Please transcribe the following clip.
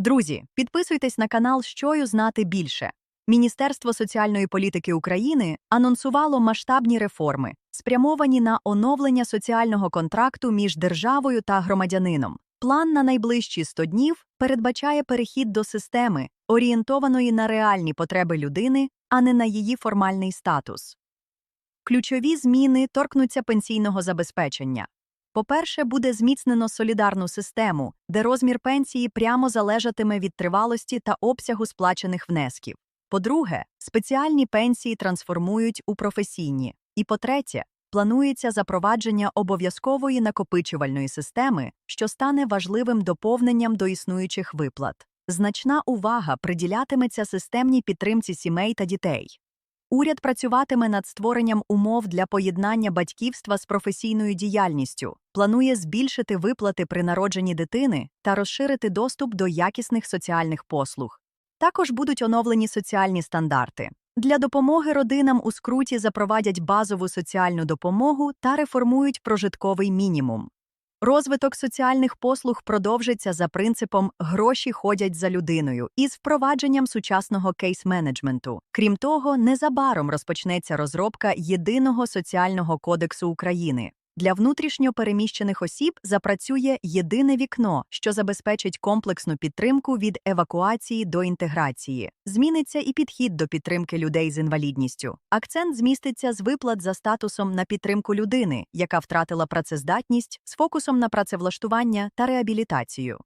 Друзі, підписуйтесь на канал Щою знати більше. Міністерство соціальної політики України анонсувало масштабні реформи, спрямовані на оновлення соціального контракту між державою та громадянином. План на найближчі 100 днів передбачає перехід до системи, орієнтованої на реальні потреби людини, а не на її формальний статус. Ключові зміни торкнуться пенсійного забезпечення. По-перше, буде зміцнено солідарну систему, де розмір пенсії прямо залежатиме від тривалості та обсягу сплачених внесків. По-друге, спеціальні пенсії трансформують у професійні. І по-третє, планується запровадження обов'язкової накопичувальної системи, що стане важливим доповненням до існуючих виплат. Значна увага приділятиметься системній підтримці сімей та дітей. Уряд працюватиме над створенням умов для поєднання батьківства з професійною діяльністю, планує збільшити виплати при народженні дитини та розширити доступ до якісних соціальних послуг. Також будуть оновлені соціальні стандарти. Для допомоги родинам у скруті запровадять базову соціальну допомогу та реформують прожитковий мінімум. Розвиток соціальних послуг продовжиться за принципом гроші ходять за людиною із впровадженням сучасного кейс-менеджменту. Крім того, незабаром розпочнеться розробка єдиного соціального кодексу України. Для внутрішньо переміщених осіб запрацює єдине вікно, що забезпечить комплексну підтримку від евакуації до інтеграції. Зміниться і підхід до підтримки людей з інвалідністю. Акцент зміститься з виплат за статусом на підтримку людини, яка втратила працездатність, з фокусом на працевлаштування та реабілітацію.